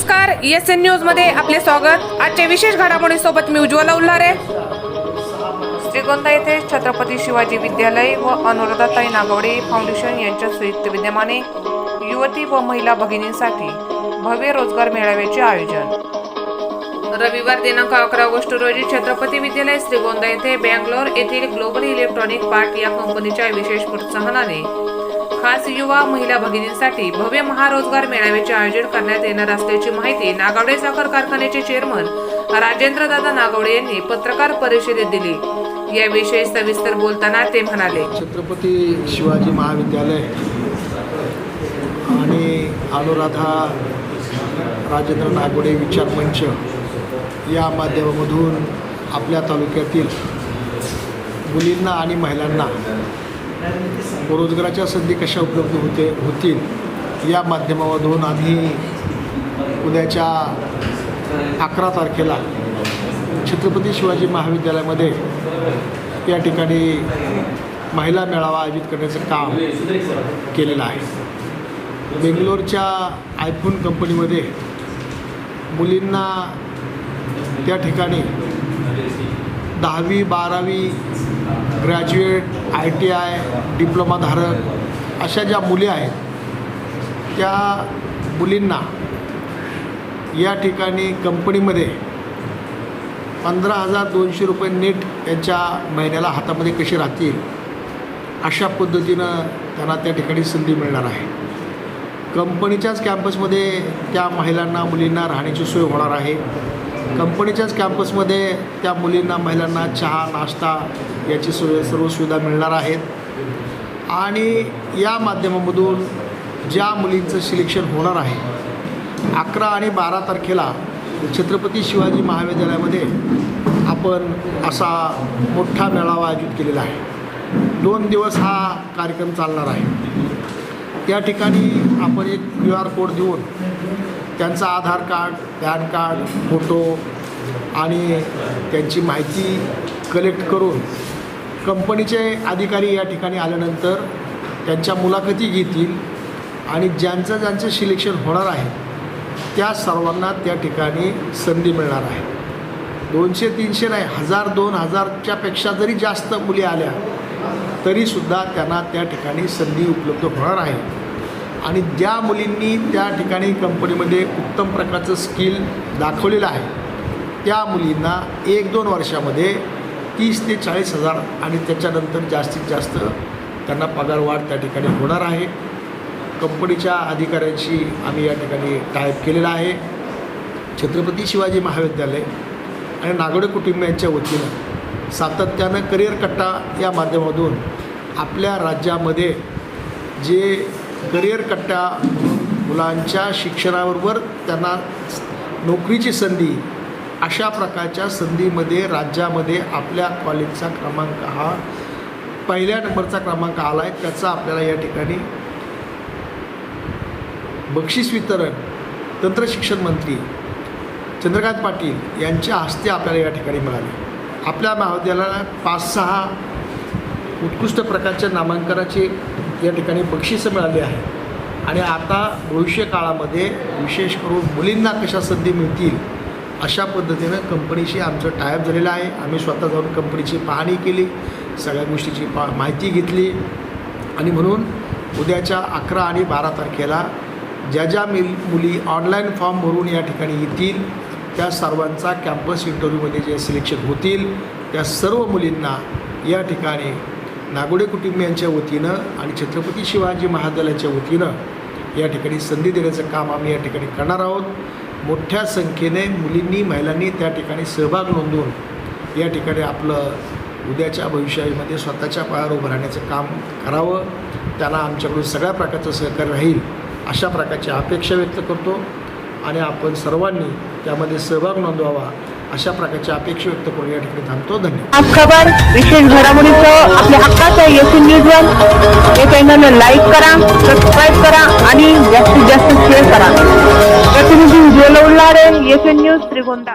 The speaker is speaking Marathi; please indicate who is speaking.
Speaker 1: नमस्कार एस एन न्यूजमध्ये आपले स्वागत. आजच्या विशेष घडामोडीसोबत मी उज्ज्वला उल्हारे. श्रीगोंदा येथे छत्रपती शिवाजी विद्यालय व अनुराधाताई नागवडे फाउंडेशन यांच्या संयुक्त विद्यमाने युवती व महिला भगिनींसाठी भव्य रोजगार मेळाव्याचे आयोजन. रविवार दिनांक अकरा ऑगस्ट रोजी छत्रपती विद्यालय श्रीगोंदा येथे बँगलोर येथील ग्लोबल इलेक्ट्रॉनिक पार्ट या कंपनीच्या विशेष प्रोत्साहनाने खास युवा महिला भगिनींसाठी भव्य महारोजगार मेळाव्याचे आयोजन करण्यात येणार असल्याची माहिती नागावडे साखर कारखान्याचे चेअरमन राजेंद्रदादा नागवडे यांनी पत्रकार परिषदेत दिली. याविषयी सविस्तर बोलताना ते म्हणाले.
Speaker 2: छत्रपती शिवाजी महाविद्यालय आणि अनुराधा राजेंद्र नागोडे विचार मंच या माध्यमामधून आपल्या तालुक्यातील मुलींना आणि महिलांना रोजगाराच्या संधी कशा उपलब्ध होते होतील या माध्यमामधून आम्ही उद्याच्या अकरा तारखेला छत्रपती शिवाजी महाविद्यालयामध्ये या ठिकाणी महिला मेळावा आयोजित करण्याचं काम केलेलं आहे. बेंगलोरच्या आयफोन कंपनीमध्ये मुलींना त्या ठिकाणी दहावी बारावी ग्रॅज्युएट आय टी आय डिप्लोमाधारक अशा ज्या मुली आहेत त्या मुलींना या ठिकाणी कंपनीमध्ये पंधरा हजार दोनशे रुपये नेट त्यांच्या महिन्याला हातामध्ये कशी राहतील अशा पद्धतीनं त्यांना त्या ठिकाणी संधी मिळणार आहे. कंपनीच्याच कॅम्पसमध्ये त्या महिलांना मुलींना राहण्याची सोय होणार आहे. कंपनीच्याच कॅम्पसमध्ये त्या मुलींना महिलांना चहा नाश्ता याची सोय सर्व सुविधा मिळणार आहेत. आणि या माध्यमामधून ज्या मुलींचं सिलेक्शन होणार आहे अकरा आणि बारा तारखेला छत्रपती शिवाजी महाविद्यालयामध्ये आपण असा मोठा मेळावा आयोजित केलेला आहे. दोन दिवस हा कार्यक्रम चालणार आहे. त्या ठिकाणी आपण एक क्यू आर कोड देऊन त्यांचं Aadhaar card PAN card photo आणि त्यांची माहिती कलेक्ट करून कंपनीचे अधिकारी या ठिकाणी आल्यानंतर त्यांच्या मुलाखती घेतील आणि ज्यांचं ज्यांचं सिलेक्शन होणार आहे त्या सर्वांना त्या ठिकाणी संधी मिळणार आहे. दोनशे तीनशे नाही हजार दोन हजारच्यापेक्षा जरी जास्त मुली आल्या तरीसुद्धा त्यांना त्या ठिकाणी संधी उपलब्ध होणार आहे. आणि ज्या मुलींनी त्या ठिकाणी कंपनीमध्ये उत्तम प्रकारचं स्किल दाखवलेलं आहे त्या मुलींना एक दोन वर्षामध्ये तीस ते चाळीस हजार आणि त्याच्यानंतर जास्तीत जास्त त्यांना पगारवाढ त्या ठिकाणी होणार आहे. कंपनीच्या अधिकाऱ्यांशी आम्ही या ठिकाणी टाईप केलेला आहे. छत्रपती शिवाजी महाविद्यालय आणि नागोडे कुटुंबियांच्या वतीनं सातत्यानं करिअर कट्टा या माध्यमातून आपल्या राज्यामध्ये जे करिअर कट्टा मुलांच्या शिक्षणाबरोबर त्यांना नोकरीची संधी अशा प्रकारच्या संधीमध्ये राज्यामध्ये आपल्या कॉलेजचा क्रमांक हा पहिल्या नंबरचा क्रमांक आला आहे. त्याचा आपल्याला या ठिकाणी बक्षीस वितरण तंत्रशिक्षण मंत्री चंद्रकांत पाटील यांच्या हस्ते आपल्याला या ठिकाणी मिळाले. आपल्या महाविद्यालयाला पाच सहा उत्कृष्ट प्रकारच्या नामांकनाचे या ठिकाणी बक्षिसं मिळाली आहे आणि आता भविष्य काळामध्ये विशेष करून मुलींना कशा संधी मिळतील अशा पद्धतीनं कंपनीशी आमचं टायअप झालेलं आहे. आम्ही स्वतः जाऊन कंपनीची पाहणी केली सगळ्या गोष्टीची पा माहिती घेतली आणि म्हणून उद्याच्या अकरा आणि बारा तारखेला ज्या ज्या मिल मुली ऑनलाईन फॉर्म भरून या ठिकाणी येतील त्या सर्वांचा कॅम्पस इंटरव्ह्यूमध्ये जे सिलेक्शन होतील त्या सर्व मुलींना या ठिकाणी नागोडे कुटुंबियांच्या वतीनं आणि छत्रपती शिवाजी महाविद्यालयाच्या वतीनं या ठिकाणी संधी देण्याचं काम आम्ही या ठिकाणी करणार आहोत. मोठ्या संख्येने मुलींनी महिलांनी त्या ठिकाणी सहभाग नोंदवून या ठिकाणी आपलं उद्याच्या भविष्यामध्ये स्वतःच्या पायावर उभं राहण्याचं काम करावं. त्यांना आमच्याकडून सगळ्या प्रकारचं सहकार्य राहील अशा प्रकारची अपेक्षा व्यक्त करतो आणि आपण सर्वांनी त्यामध्ये सहभाग नोंदवावा अशा प्रकारची अपेक्षा व्यक्त करून या ठिकाणी थांबतो. धन्यवाद.
Speaker 3: आज खबर विशेष घडामोडीचं आपल्या हक्काचं एस न्यूज वन. हे चॅनल लाईक करा सबस्क्राईब करा आणि जास्तीत जास्त शेअर करा. प्रतिनिधी उज्ज्वल उल्हारे एस न्यूज त्रिगोंदा.